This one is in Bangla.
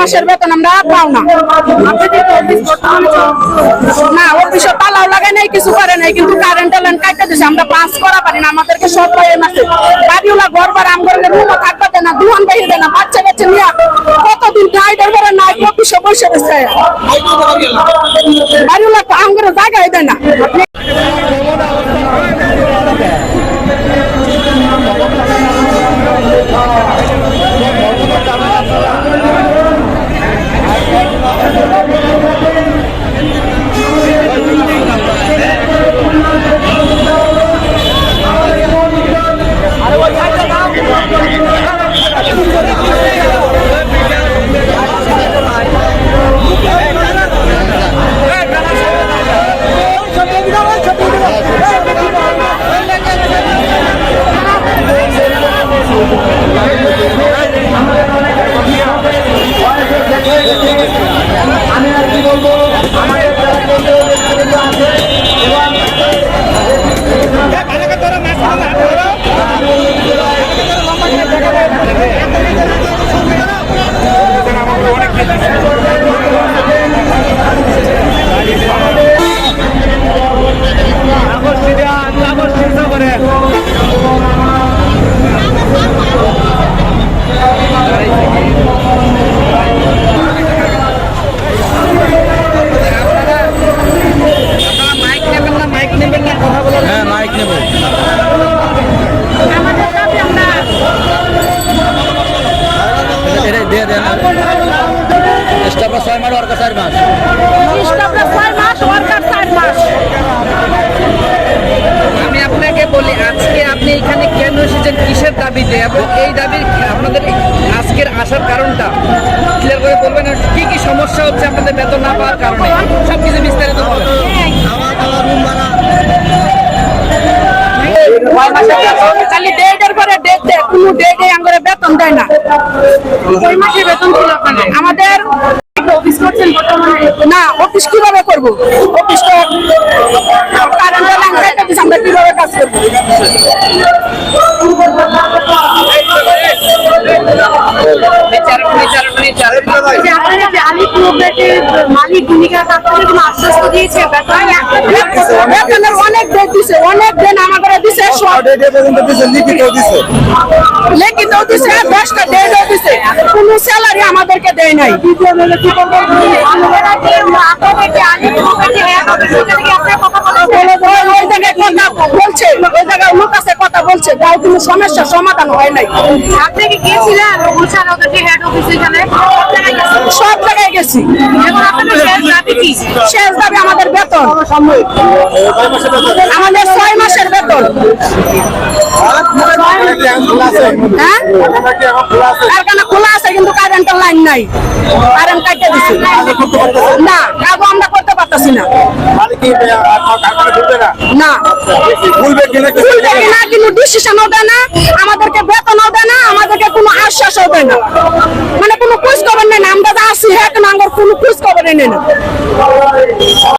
মাসের বেতন আমরা পাও না। না অফিসে তালাও লাগাই নাই, কিছু করে নাই, কিন্তু কারেন্ট কাটতে দিছে। আমরা পাস করা পারি না, আমাদেরকে সব পাইয়ে মাসে বাড়িওয়ালা ঘর বার আমগরের রুমও দেয় না দুহান বাইরে না, বাচ্চা কাচ্চা নিয়ে কতদিন গাইডের করে নাই অফিসে বসে রয়েছে বাড়িওয়ালা তো আমগরের জায়গায় দেয় না। হ্যাঁ স্টাফরা ছয় মাস ওর কাছে চার মাস। আমি আপনাকে বলি আজকে আপনি এখানে কেন এসেছেন? কিসের দাবিতে? এবং এই দাবির আপনাদের আজকের আসার কারণটা ক্লিয়ার করে বলবেন? কি কি সমস্যা হচ্ছে আপনাদের বেতন না পাওয়ার কারণে? সব কিছু বিস্তারিত খালি ডেটের পরে ডেট দেয় কোনো ডেটে আমাদের বেতন দেয় না। ওই মাসে বেতন ছিল আমাদের অফিস করছেন বর্তমানে? না অফিস কীভাবে করব? অফিস তো কারেন্ট আমরা কীভাবে কাজ করব? মালিক ভূমিকা আপনাদের কোনো আশ্বাস দিয়েছে দিছে সব লিখিত দিছে দশটা ডেটও দিছে। কোনো স্যালারি আমাদেরকে দেয় নাই। বলছে ওই জায়গায় লোক বলছে তাও কোনো সমস্যা সমাধান হয় নাই। আপনি কি গিয়েছিলেন? গুলশান ওদের হেড অফিস এখানে সব জায়গায় গেছি। শেষ দাবি আমাদের বেতন। আমাদের ছয় মাসের বেতন। হ্যাঁ? কারখানা খোলা আছে কিন্তু কারেন্টের লাইন নাই। কারেন্ট কাটতে না কাগো আমরা পারতেছি না। না? খুলবে কিনা কিন্তু ডিসিশনও দেয় না আমাদেরকে বেতনও দেয় না আমাদেরকে কোনো আশ্বাসও দেয় না। মানে কোনো খোঁজ খবর নেই না আমরা যা আসি হ্যাঁ কোনো আমার কোনো খোঁজ খবরই নেই না।